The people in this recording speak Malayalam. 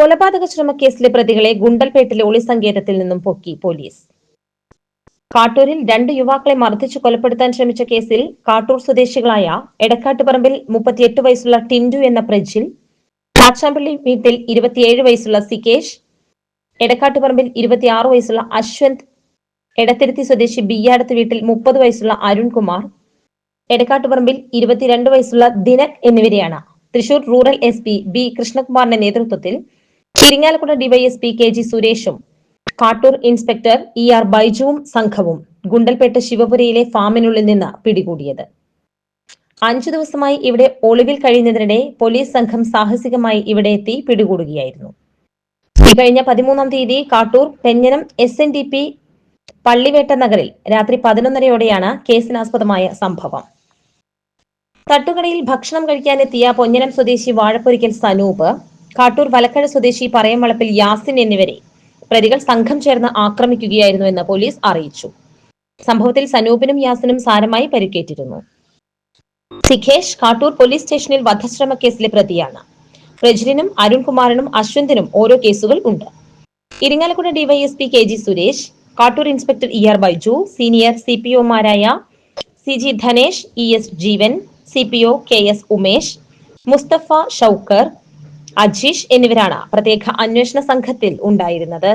കൊലപാതക ശ്രമക്കേസിലെ പ്രതികളെ ഗുണ്ടൽപേട്ടിലെ ഒളിസങ്കേതത്തിൽ നിന്നും പൊക്കി പോലീസ്. കാട്ടൂരിൽ രണ്ട് യുവാക്കളെ മർദ്ദിച്ചു കൊലപ്പെടുത്താൻ ശ്രമിച്ച കേസിൽ കാട്ടൂർ സ്വദേശികളായ എടക്കാട്ടുപറമ്പിൽ മുപ്പത്തിയെട്ട് വയസ്സുള്ള ടിൻഡു എന്ന പ്രജിൽ കാച്ചാമ്പള്ളി വീട്ടിൽ ഇരുപത്തിയേഴ് വയസ്സുള്ള സികേഷ് എടക്കാട്ടുപറമ്പിൽ ഇരുപത്തിയാറ് വയസ്സുള്ള അശ്വന്ത് എടത്തിരുത്തി സ്വദേശി ബിയ്യാടത്ത് വീട്ടിൽ മുപ്പത് വയസ്സുള്ള അരുൺകുമാർ എടക്കാട്ടുപറമ്പിൽ ഇരുപത്തിരണ്ട് വയസ്സുള്ള ദിനക് എന്നിവരെയാണ്. Thrissur rural S P B കൃഷ്ണകുമാറിന്റെ നേതൃത്വത്തിൽ ഇരിങ്ങാലക്കുട ഡിവൈഎസ്പി കെ ജി സുരേഷും കാട്ടൂർ ഇൻസ്പെക്ടർ ഇ ആർ ബൈജുവും സംഘവും ഗുണ്ടൽപേട്ട ശിവപുരയിലെ ഫാമിനുള്ളിൽ നിന്ന് പിടികൂടിയത്. അഞ്ചു ദിവസമായി ഇവിടെ ഒളിവിൽ കഴിയുന്നതിനിടെ പോലീസ് സംഘം സാഹസികമായി ഇവിടെ എത്തി പിടികൂടുകയായിരുന്നു. കഴിഞ്ഞ പതിമൂന്നാം തീയതി Kattoor Penjanam S N D P Pallivetta നഗറിൽ രാത്രി പതിനൊന്നരയോടെയാണ് കേസിനാസ്പദമായ സംഭവം. തട്ടുകടയിൽ ഭക്ഷണം കഴിക്കാനെത്തിയ പൊന്നനം സ്വദേശി വാഴപ്പൊരിക്കൽ സനൂപ് കാട്ടൂർ വലക്കഴ സ്വദേശി പറയംവളപ്പിൽ യാസിൻ എന്നിവരെ പ്രതികൾ സംഘം ചേർന്ന് ആക്രമിക്കുകയായിരുന്നുവെന്ന് പോലീസ് അറിയിച്ചു. സംഭവത്തിൽ സനൂപിനും യാസിനും സാരമായി പരിക്കേറ്റിരുന്നു. സിഖേഷ് കാട്ടൂർ പോലീസ് സ്റ്റേഷനിൽ വധശ്രമ കേസിലെ പ്രതിയാണ്. പ്രജിനും അരുൺകുമാറിനും അശ്വന്തിനും ഓരോ കേസുകൾ ഉണ്ട്. Irinjalakuda DYSP K G Suresh Kattoor inspector E R Baiju senior C P ഒമാരായ C G Dhanesh E S Jeevan C P O K S Umesh Mustafa Shoukkar Ajeesh എന്നിവരാണ് പ്രത്യേക അന്വേഷണ സംഘത്തിൽ ഉണ്ടായിരുന്നത്.